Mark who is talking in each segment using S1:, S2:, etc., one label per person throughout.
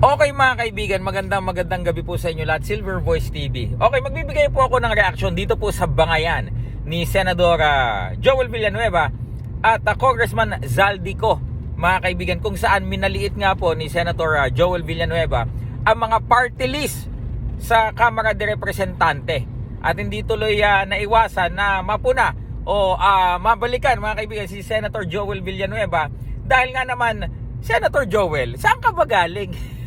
S1: Okay mga kaibigan, magandang magandang gabi po sa inyo lahat. Silver Voice TV. Okay, magbibigay po ako ng reaction dito po sa bangayan ni Senador ah, Joel Villanueva at ah, Congressman Zaldico. Mga kaibigan, kung saan minaliit nga po ni Senator Joel Villanueva ang mga party list sa Kamara de Representante. At hindi tuloy ah, naiwasan na mapuna o ah, mabalikan mga kaibigan si Senator Joel Villanueva dahil nga naman Senator Joel, saan ka ba galing?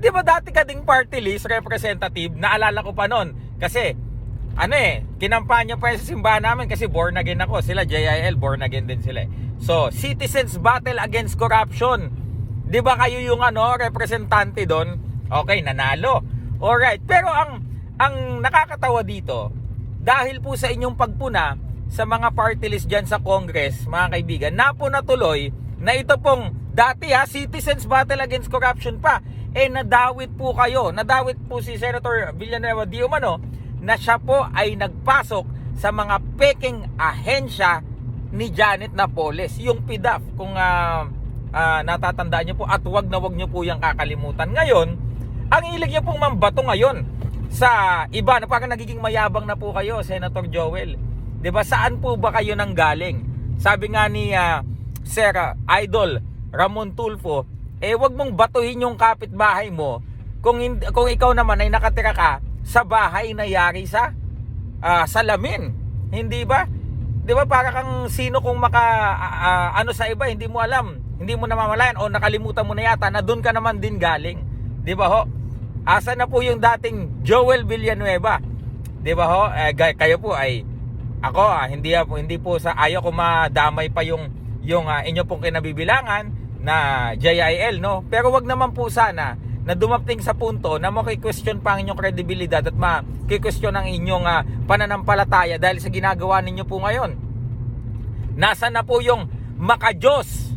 S1: Di ba dati ka ding party list representative? Naalala ko pa noon. Kasi, ano eh, kinampanya pa sa simbahan namin kasi born again ako. Sila JIL, born again din sila. eh. So, Citizens Battle Against Corruption. Di ba kayo yung ano, representante doon? Okay, nanalo. Alright, pero ang ang nakakatawa dito, dahil po sa inyong pagpuna sa mga party list dyan sa Congress, mga kaibigan, napuna tuloy na ito pong dati ha, Citizens Battle Against Corruption pa, eh nadawit po kayo, nadawit po si Senator Villanueva di umano na siya po ay nagpasok sa mga peking ahensya ni Janet Napoles, yung PIDAF, kung ah, ah, natatandaan niyo po at wag na wag niyo po yung kakalimutan. Ngayon, ang ilig niyo pong mambato ngayon sa iba na parang nagiging mayabang na po kayo, Senator Joel. 'Di ba saan po ba kayo nang galing? Sabi nga ni ah, Sir Idol Ramon Tulfo, eh wag mong batuhin yung kapitbahay mo kung hindi, kung ikaw naman ay nakatira ka sa bahay na yari sa ah, salamin. Hindi ba? 'Di ba para kang sino kung maka ah, ah, ano sa iba hindi mo alam, hindi mo namamalayan o nakalimutan mo na yata na doon ka naman din galing. 'Di ba ho? Asa na po yung dating Joel Villanueva? 'Di ba ho? Eh, kayo po ay ako ah, hindi po hindi po sa ayaw ko madamay pa yung yung ah, inyo pong kinabibilangan na JIL no. Pero wag naman po sana na dumating sa punto na maki-question pa ang inyong kredibilidad at maki-question ang inyong ah, pananampalataya dahil sa ginagawa ninyo po ngayon. Nasaan na po yung makajos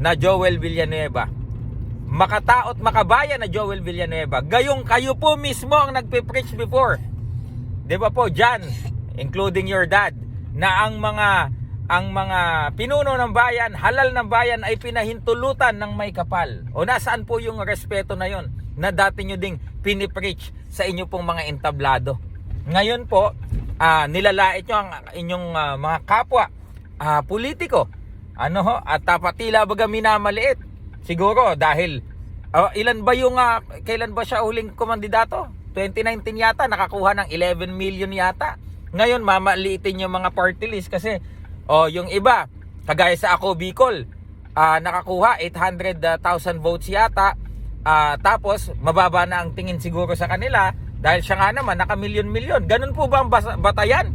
S1: na Joel Villanueva? Makataot makabayan na Joel Villanueva. Gayong kayo po mismo ang nagpe-preach before. 'Di ba po, Jan, including your dad, na ang mga ang mga pinuno ng bayan, halal ng bayan ay pinahintulutan ng may kapal. O nasaan po yung respeto na yon na dati nyo ding pinipreach sa inyo pong mga entablado. Ngayon po, ah, nilalait nyo ang inyong ah, mga kapwa ah, politiko. Ano ho? At tapatila baga minamaliit. Siguro dahil ah, ilan ba yung ah, kailan ba siya huling kumandidato? 2019 yata nakakuha ng 11 million yata. Ngayon mamaliitin yung mga party list kasi oh yung iba kagaya sa ako Bicol ah, nakakuha 800,000 votes yata. Ah, tapos mababa na ang tingin siguro sa kanila dahil siya nga naman naka milyon-milyon. Ganun po ba ang batayan?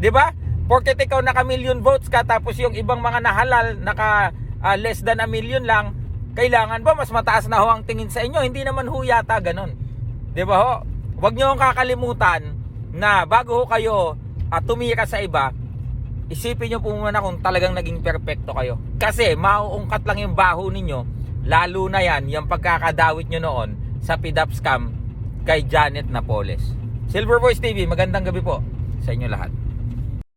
S1: 'Di ba? Porket ikaw naka million votes ka tapos yung ibang mga nahalal naka ah, less than a million lang, kailangan ba mas mataas na ho ang tingin sa inyo? Hindi naman ho yata ganun. 'Di ba ho? Huwag niyo akong kakalimutan na bago ho kayo at tumira sa iba, isipin niyo po muna kung talagang naging perpekto kayo. Kasi mauungkat lang yung baho ninyo, lalo na yan, yung pagkakadawit nyo noon sa PIDAP scam kay Janet Napoles. Silver Voice TV, magandang gabi po sa inyo lahat.